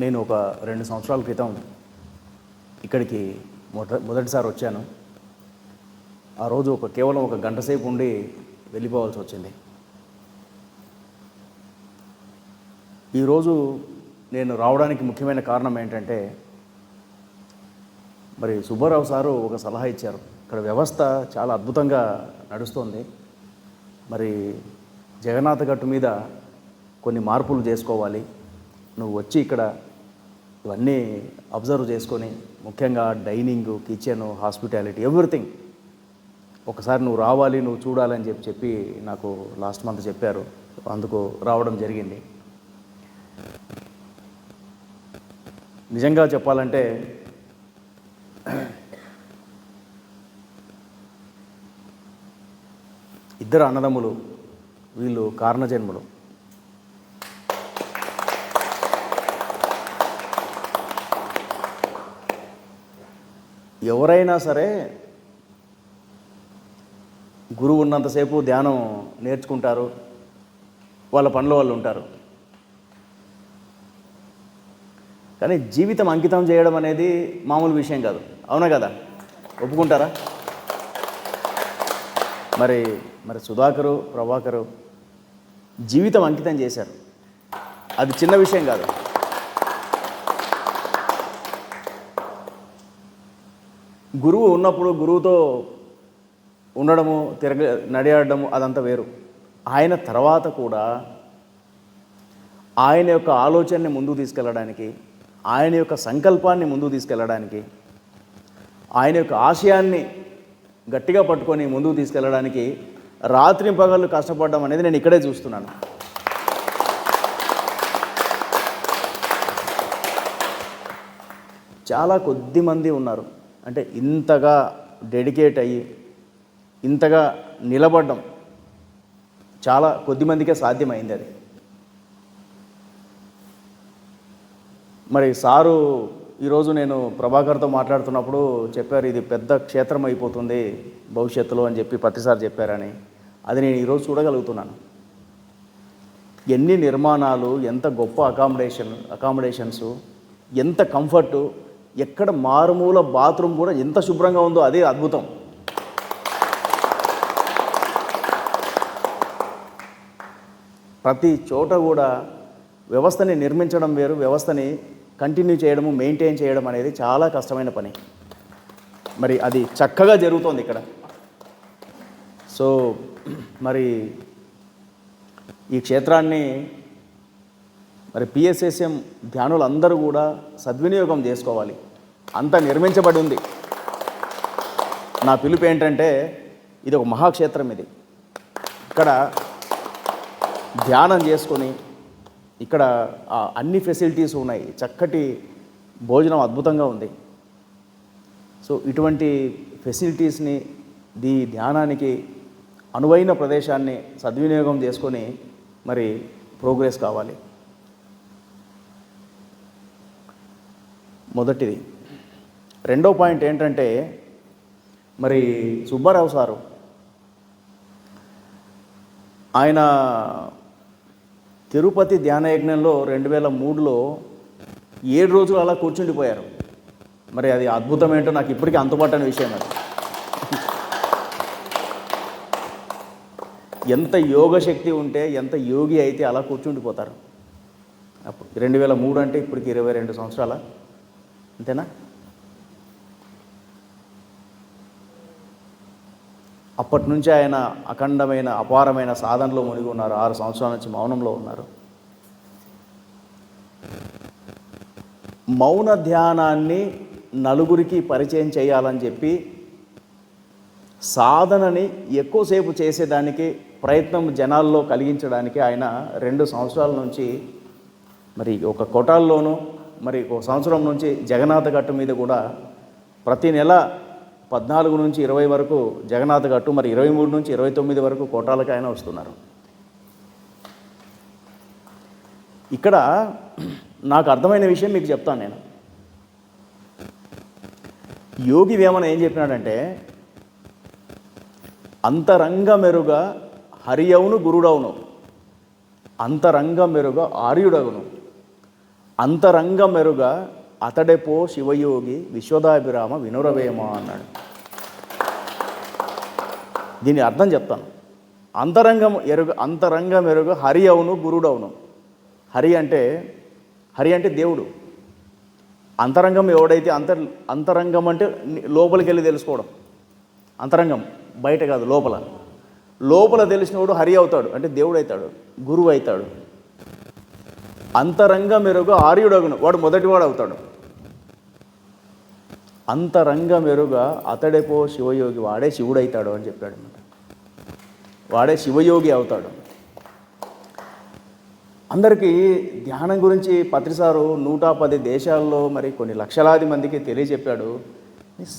నేను ఒక రెండు సంవత్సరాల క్రితం ఇక్కడికి మొద మొదటిసారి వచ్చాను. ఆ రోజు ఒక కేవలం ఒక గంట సేపు ఉండి వెళ్ళిపోవాల్సి వచ్చింది. ఈరోజు నేను రావడానికి ముఖ్యమైన కారణం ఏంటంటే మరి సుబ్బారావు సారు ఒక సలహా ఇచ్చారు. ఇక్కడ వ్యవస్థ చాలా అద్భుతంగా నడుస్తుంది. మరి జగన్నాథ గట్టు మీద కొన్ని మార్పులు చేసుకోవాలి. నువ్వు వచ్చి ఇక్కడ ఇవన్నీ అబ్జర్వ్ చేసుకొని ముఖ్యంగా డైనింగ్ కిచెన్ హాస్పిటాలిటీ ఎవ్రీథింగ్. ఒకసారి నువ్వు రావాలి నువ్వు చూడాలని చెప్పి చెప్పి నాకు లాస్ట్ మంత్ చెప్పారు. అందుకు రావడం జరిగింది. నిజంగా చెప్పాలంటే ఇద్దరు అన్నదమ్ములు వీళ్ళు కారణజన్ములు. ఎవరైనా సరే గురువు ఉన్నంతసేపు ధ్యానం నేర్చుకుంటారు వాళ్ళ పనిలో వాళ్ళు ఉంటారు. కానీ జీవితం అంకితం చేయడం అనేది మామూలు విషయం కాదు. అవునా కదా? ఒప్పుకుంటారా? మరి మరి సుధాకరు ప్రభాకరు జీవితం అంకితం చేశారు. అది చిన్న విషయం కాదు. గురువు ఉన్నప్పుడు గురువుతో ఉండడము తిరగ నడియాడము అదంతా వేరు. ఆయన తర్వాత కూడా ఆయన యొక్క ఆలోచనని ముందుకు తీసుకెళ్ళడానికి ఆయన యొక్క సంకల్పాన్ని ముందుకు తీసుకెళ్ళడానికి ఆయన యొక్క ఆశయాన్ని గట్టిగా పట్టుకొని ముందుకు తీసుకెళ్ళడానికి రాత్రి పగళ్ళు కష్టపడడం అనేది నేను ఇక్కడే చూస్తున్నాను. చాలా కొద్ది మంది ఉన్నారు. అంటే ఇంతగా డెడికేట్ అయ్యి ఇంతగా నిలబడడం చాలా కొద్ది మందికే సాధ్యమైంది అది. మరి సారు ఈరోజు నేను ప్రభాకర్తో మాట్లాడుతున్నప్పుడు చెప్పారు ఇది పెద్ద క్షేత్రం అయిపోతుంది భవిష్యత్తులో అని చెప్పి ప్రతిసారి చెప్పారని. అది నేను ఈరోజు చూడగలుగుతున్నాను. ఎన్ని నిర్మాణాలు ఎంత గొప్ప అకామిడేషన్ అకామిడేషన్స్ ఎంత కంఫర్టు ఎక్కడ మారుమూల బాత్రూమ్ కూడా ఎంత శుభ్రంగా ఉందో అదే అద్భుతం. ప్రతి చోట కూడా వ్యవస్థని నిర్మించడం వేరు వ్యవస్థని కంటిన్యూ చేయడము మెయింటైన్ చేయడం అనేది చాలా కష్టమైన పని. మరి అది చక్కగా జరుగుతోంది ఇక్కడ. సో మరి ఈ క్షేత్రాన్ని మరి పిఎస్ఎస్ఎం ధ్యానులందరూ కూడా సద్వినియోగం చేసుకోవాలి. అంత నిర్మించబడి ఉంది. నా పిలుపు ఏంటంటే ఇది ఒక మహాక్షేత్రం ఇది. ఇక్కడ ధ్యానం చేసుకొని ఇక్కడ అన్ని ఫెసిలిటీస్ ఉన్నాయి. చక్కటి భోజనం అద్భుతంగా ఉంది. సో ఇటువంటి ఫెసిలిటీస్ని దీ ధ్యానానికి అనువైన ప్రదేశాన్ని సద్వినియోగం చేసుకొని మరి ప్రోగ్రెస్ కావాలి. మొదటిది. రెండో పాయింట్ ఏంటంటే మరి సుబ్బారావు సారు ఆయన తిరుపతి ధ్యానయజ్ఞంలో రెండు వేల మూడులో ఏడు రోజులు అలా కూర్చుండిపోయారు. మరి అది అద్భుతం ఏంటో నాకు ఇప్పటికీ అంతుపట్టని విషయం అది. ఎంత యోగ శక్తి ఉంటే ఎంత యోగి అయితే అలా కూర్చుండిపోతారు. అప్పుడు రెండు వేల మూడు అంటే ఇప్పటికి ఇరవై రెండు సంవత్సరాల? అంతేనా? అప్పటి నుంచి ఆయన అఖండమైన అపారమైన సాధనలో మునిగి ఉన్నారు. ఆరు సంవత్సరాల నుంచి మౌనంలో ఉన్నారు. మౌన ధ్యానాన్ని నలుగురికి పరిచయం చేయాలని చెప్పి సాధనని ఎక్కువసేపు చేసేదానికి ప్రయత్నం జనాల్లో కలిగించడానికి ఆయన రెండు సంవత్సరాల నుంచి మరి ఒక కొటాల్లోనూ మరి ఒక సంవత్సరం నుంచి జగన్నాథ గట్టు మీద కూడా ప్రతి నెల పద్నాలుగు నుంచి ఇరవై వరకు జగన్నాథ్ గట్టు మరి ఇరవై మూడు నుంచి ఇరవై తొమ్మిది వరకు కోటాలకు ఆయన వస్తున్నారు. ఇక్కడ నాకు అర్థమైన విషయం మీకు చెప్తాను నేను. యోగి వేమన ఏం చెప్పినాడంటే అంతరంగ మెరుగా హరియవును గురుడవును. అంతరంగ మెరుగా ఆర్యుడవును అంతరంగ మెరుగ అతడెపో శివయోగి విశ్వదాభిరామ వినురవేమ అన్నాడు. దీని అర్థం చెప్తాను. అంతరంగం ఎరుగు అంతరంగం ఎరుగు హరి అవును గురుడు అవును. హరి అంటే హరి అంటే దేవుడు. అంతరంగం ఎవడైతే అంతర్ అంతరంగం అంటే లోపలికి వెళ్ళి తెలుసుకోవడం. అంతరంగం బయట కాదు లోపల. లోపల తెలిసినవాడు హరి అవుతాడు అంటే దేవుడు అవుతాడు గురువు అవుతాడు అంతరంగ మెరుగు ఆర్యుడగును. వాడు మొదటివాడు అవుతాడు. అంతరంగ మెరుగ అతడేపో శివయోగి వాడే శివుడైతాడు అని చెప్పాడు అనమాట వాడే శివయోగి అవుతాడు. అందరికీ ధ్యానం గురించి పత్రిసారు నూట పది దేశాల్లో మరి కొన్ని లక్షలాది మందికి తెలియజెప్పాడు.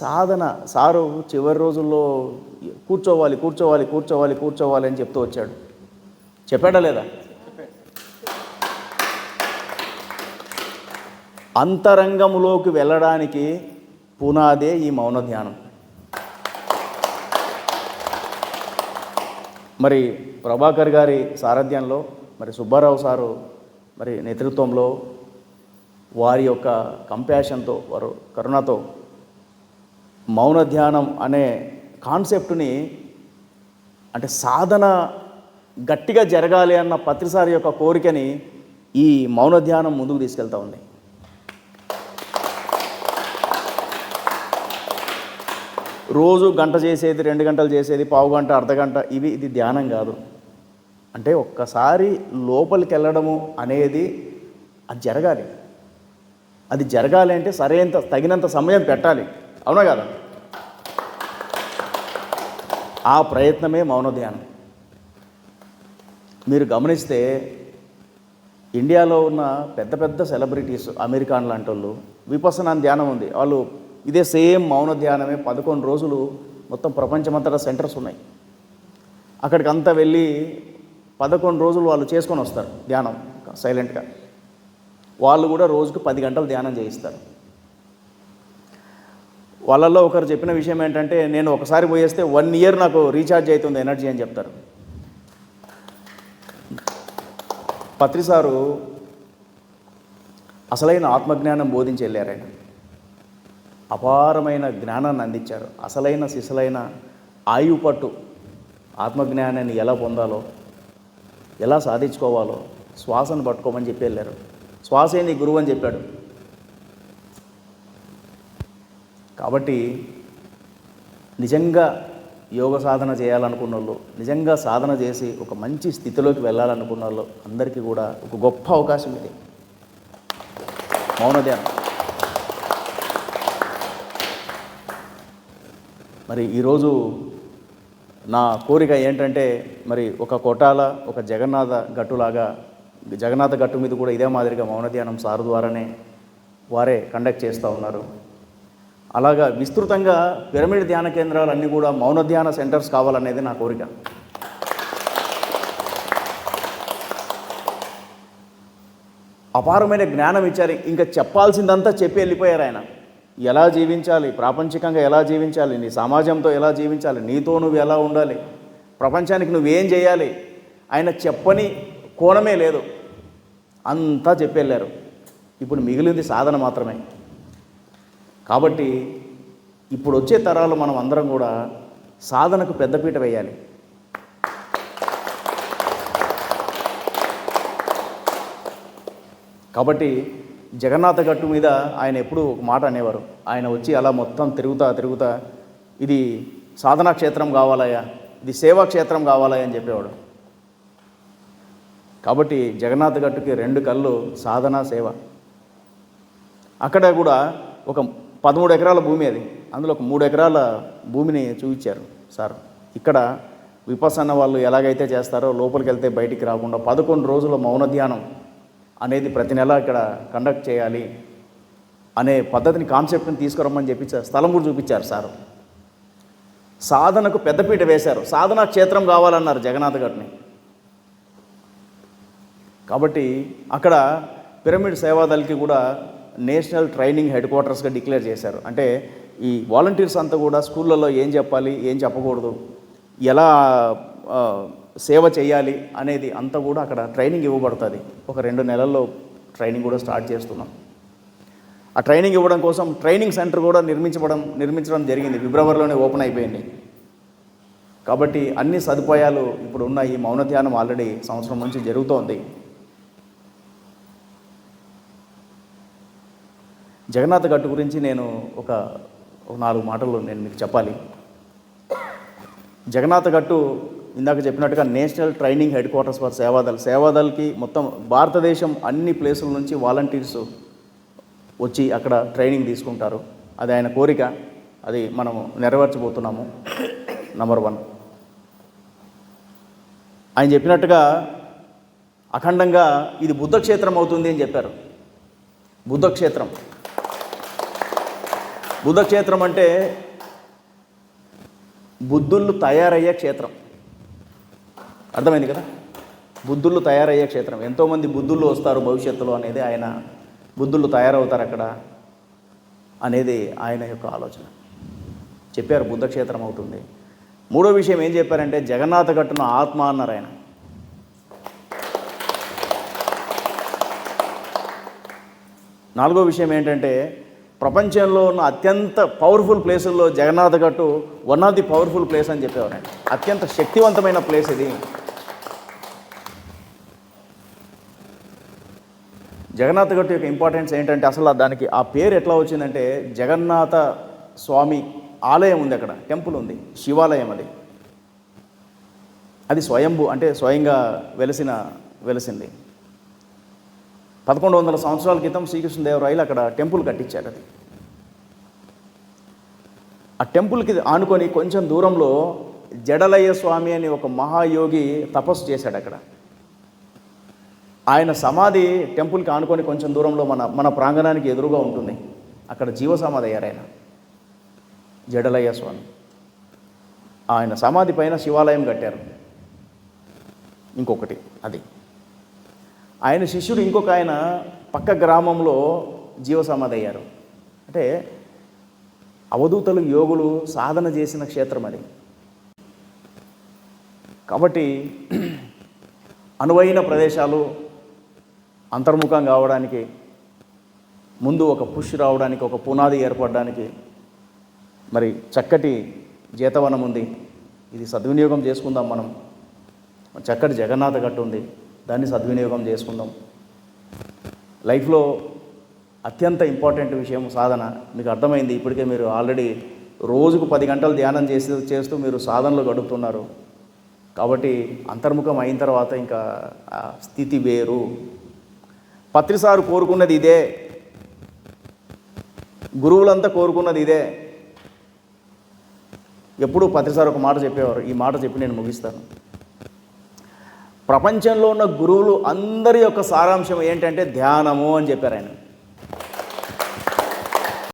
సాధన సారు చివరి రోజుల్లో కూర్చోవాలి కూర్చోవాలి కూర్చోవాలి కూర్చోవాలి అని చెప్తూ వచ్చాడు. చెప్పాడా లేదా? అంతరంగంలోకి వెళ్ళడానికి పునాదే ఈ మౌన ధ్యానం. మరి ప్రభాకర్ గారి సారథ్యంలో మరి సుబ్బారావు సారు మరి నేతృత్వంలో వారి యొక్క కంపాషన్తో వారు కరుణతో మౌన ధ్యానం అనే కాన్సెప్ట్ని అంటే సాధన గట్టిగా జరగాలి అన్న పత్రిసారి యొక్క కోరికని ఈ మౌన ధ్యానం ముందుకు తీసుకెళ్తా ఉంది. రోజు గంట చేసేది రెండు గంటలు చేసేది పావు గంట అర్ధగంట ఇవి ఇది ధ్యానం కాదు. అంటే ఒక్కసారి లోపలికి వెళ్ళడము అనేది అది జరగాలి. అది జరగాలి అంటే సరైనంత తగినంత సమయం పెట్టాలి. అవునా కదా? ఆ ప్రయత్నమే మౌన ధ్యానం. మీరు గమనిస్తే ఇండియాలో ఉన్న పెద్ద పెద్ద సెలబ్రిటీస్ అమెరికాన్ లాంటి వాళ్ళు విపసన ధ్యానం ఉంది. వాళ్ళు ఇదే సేమ్ మౌన ధ్యానమే పదకొండు రోజులు మొత్తం ప్రపంచమంతటా సెంటర్స్ ఉన్నాయి. అక్కడికి అంతా వెళ్ళి పదకొండు రోజులు వాళ్ళు చేసుకొని వస్తారు ధ్యానం సైలెంట్గా. వాళ్ళు కూడా రోజుకు పది గంటలు ధ్యానం చేయిస్తారు. వాళ్ళల్లో ఒకరు చెప్పిన విషయం ఏంటంటే నేను ఒకసారి పోయేస్తే వన్ ఇయర్ నాకు రీఛార్జ్ అవుతుంది ఎనర్జీ అని చెప్తారు. పత్రిసారు అసలైన ఆత్మజ్ఞానం బోధించి వెళ్ళారు ఆయన అపారమైన జ్ఞానాన్ని అందించారు. అసలైన సిసలైన ఆయువు పట్టు ఆత్మజ్ఞానాన్ని ఎలా పొందాలో ఎలా సాధించుకోవాలో శ్వాసను పట్టుకోమని చెప్పి వెళ్ళారు. శ్వాసే నీ గురువు అని చెప్పాడు. కాబట్టి నిజంగా యోగ సాధన చేయాలనుకున్న వాళ్ళు నిజంగా సాధన చేసి ఒక మంచి స్థితిలోకి వెళ్ళాలనుకున్న వాళ్ళు అందరికీ కూడా ఒక గొప్ప అవకాశం ఇది. మౌనధ్యానం. మరి ఈరోజు నా కోరిక ఏంటంటే మరి ఒక కొటాల ఒక జగన్నాథ గట్టులాగా జగన్నాథ గట్టు మీద కూడా ఇదే మాదిరిగా మౌన ధ్యానం సారు ద్వారానే వారే కండక్ట్ చేస్తూ ఉన్నారు. అలాగా విస్తృతంగా పిరమిడ్ ధ్యాన కేంద్రాలన్నీ కూడా మౌన ధ్యాన సెంటర్స్ కావాలనేది నా కోరిక. అపారమైన జ్ఞానం ఇచ్చారు. ఇంకా చెప్పాల్సిందంతా చెప్పి వెళ్ళిపోయారు ఆయన. ఎలా జీవించాలి? ప్రాపంచికంగా ఎలా జీవించాలి? నీ సమాజంతో ఎలా జీవించాలి? నీతో నువ్వు ఎలా ఉండాలి? ప్రపంచానికి నువ్వేం చేయాలి? ఆయన చెప్పని కోణమే లేదు. అంతా చెప్పెళ్ళారు. ఇప్పుడు మిగిలింది సాధన మాత్రమే. కాబట్టి ఇప్పుడు వచ్చే తరాలు మనం అందరం కూడా సాధనకు పెద్దపీట వేయాలి. కాబట్టి జగన్నాథ గట్టు మీద ఆయన ఎప్పుడూ ఒక మాట అనేవారు. ఆయన వచ్చి అలా మొత్తం తిరుగుతా తిరుగుతా ఇది సాధనా క్షేత్రం కావాలయ్యా ఇది సేవా క్షేత్రం కావాలయ్యా అని చెప్పేవాడు. కాబట్టి జగన్నాథ గట్టుకి రెండు కళ్ళు సాధన సేవ. అక్కడ కూడా ఒక పదమూడు ఎకరాల భూమి అది. అందులో ఒక మూడు ఎకరాల భూమిని చూపించారు సార్. ఇక్కడ విపసన్న వాళ్ళు ఎలాగైతే చేస్తారో లోపలికి వెళ్తే బయటికి రాకుండా పదకొండు రోజుల మౌన ధ్యానం అనేది ప్రతి నెల ఇక్కడ కండక్ట్ చేయాలి అనే పద్ధతిని కాన్సెప్ట్ని తీసుకురమ్మని చెప్పి స్థలం కూడా చూపించారు సార్. సాధనకు పెద్దపీట వేశారు. సాధనా క్షేత్రం కావాలన్నారు జగన్నాథ్ గారిని. కాబట్టి అక్కడ పిరమిడ్ సేవాదళకి కూడా నేషనల్ ట్రైనింగ్ హెడ్ క్వార్టర్స్గా డిక్లేర్ చేశారు. అంటే ఈ వాలంటీర్స్ అంతా కూడా స్కూళ్ళల్లో ఏం చెప్పాలి ఏం చెప్పకూడదు ఎలా సేవ చేయాలి అనేది అంతా కూడా అక్కడ ట్రైనింగ్ ఇవ్వబడుతుంది. ఒక రెండు నెలల్లో ట్రైనింగ్ కూడా స్టార్ట్ చేస్తున్నాం. ఆ ట్రైనింగ్ ఇవ్వడం కోసం ట్రైనింగ్ సెంటర్ కూడా నిర్మించడం నిర్మించడం జరిగింది. ఫిబ్రవరిలోనే ఓపెన్ అయిపోయింది. కాబట్టి అన్ని సదుపాయాలు ఇప్పుడు ఉన్న ఈ మౌన ధ్యానం ఆల్రెడీ సంవత్సరం నుంచి జరుగుతోంది. జగన్నాథ్ గట్టు గురించి నేను ఒక ఒక నాలుగు మాటలు నేను మీకు చెప్పాలి. జగన్నాథ్ గట్టు ఇందాక చెప్పినట్టుగా national training head quarters for Seva Dal సేవాదల్కి మొత్తం భారతదేశం అన్ని ప్లేసుల నుంచి వాలంటీర్స్ వచ్చి అక్కడ ట్రైనింగ్ తీసుకుంటారు. అది ఆయన కోరిక. అది మనం నెరవేర్చబోతున్నాము. నంబర్ వన్ ఆయన చెప్పినట్టుగా అఖండంగా ఇది బుద్ధక్షేత్రం అవుతుంది అని చెప్పారు. బుద్ధ క్షేత్రం బుద్ధ క్షేత్రం అంటే బుద్ధుళ్ళు తయారయ్యే క్షేత్రం. అర్థమైంది కదా? బుద్ధుళ్ళు తయారయ్యే క్షేత్రం. ఎంతోమంది బుద్ధుళ్ళు వస్తారు భవిష్యత్తులో అనేది ఆయన బుద్ధులు తయారవుతారు అక్కడ అనేది ఆయన యొక్క ఆలోచన. చెప్పారు బుద్ధ క్షేత్రం అవుతుంది. మూడో విషయం ఏం చెప్పారంటే జగన్నాథ గట్టున ఆత్మ అన్నారు ఆయన. నాలుగో విషయం ఏంటంటే ప్రపంచంలో ఉన్న అత్యంత పవర్ఫుల్ ప్లేసుల్లో Jagannatha Gattu one of the powerful place అని చెప్పేవారండి అత్యంత శక్తివంతమైన ప్లేస్ ఇది. జగన్నాథ గట్టు యొక్క ఇంపార్టెన్స్ ఏంటంటే అసలు దానికి ఆ పేరు ఎట్లా వచ్చిందంటే జగన్నాథ స్వామి ఆలయం ఉంది అక్కడ టెంపుల్ ఉంది శివాలయం అది. అది స్వయంభూ అంటే స్వయంగా వెలసిన వెలిసింది. పదకొండు వందల సంవత్సరాల క్రితం శ్రీకృష్ణదేవరాయలు అక్కడ టెంపుల్ కట్టించాడు అది. ఆ టెంపుల్కి ఆనుకొని కొంచెం దూరంలో జడలయ్య స్వామి అని ఒక మహాయోగి తపస్సు చేశాడు అక్కడ. ఆయన సమాధి టెంపుల్కి ఆనుకొని కొంచెం దూరంలో మన మన ప్రాంగణానికి ఎదురుగా ఉంటుంది. అక్కడ జీవ సమాధి అయ్యారు ఆయన. జడలయ్య స్వామి. ఆయన సమాధి పైన శివాలయం కట్టారు. ఇంకొకటి అది. ఆయన శిష్యుడు ఇంకొక ఆయన పక్క గ్రామంలో జీవ సమాధి అయ్యారు. అంటే అవధూతలు యోగులు సాధన చేసిన క్షేత్రం అది. కాబట్టి అనువైన ప్రదేశాలు అంతర్ముఖం కావడానికి ముందు ఒక పుష్ రావడానికి ఒక పునాది ఏర్పడడానికి మరి చక్కటి జీతవనం ఉంది. ఇది సద్వినియోగం చేసుకుందాం మనం. చక్కటి జగన్నాథ గట్టు ఉంది. దాన్ని సద్వినియోగం చేసుకుందాం. లైఫ్లో అత్యంత ఇంపార్టెంట్ విషయం సాధన. మీకు అర్థమైంది ఇప్పటికే మీరు ఆల్రెడీ రోజుకు పది గంటలు ధ్యానం చేసి చేస్తూ మీరు సాధనలు గడుపుతున్నారు. కాబట్టి అంతర్ముఖం అయిన తర్వాత ఇంకా స్థితి వేరు. పత్రిసారు కోరుకున్నది ఇదే. గురువులంతా కోరుకున్నది ఇదే. ఎప్పుడూ పత్రిసారు ఒక మాట చెప్పేవారు ఈ మాట చెప్పి నేను ముగిస్తాను. ప్రపంచంలో ఉన్న గురువులు అందరి యొక్క సారాంశం ఏంటంటే ధ్యానము అని చెప్పారు ఆయన.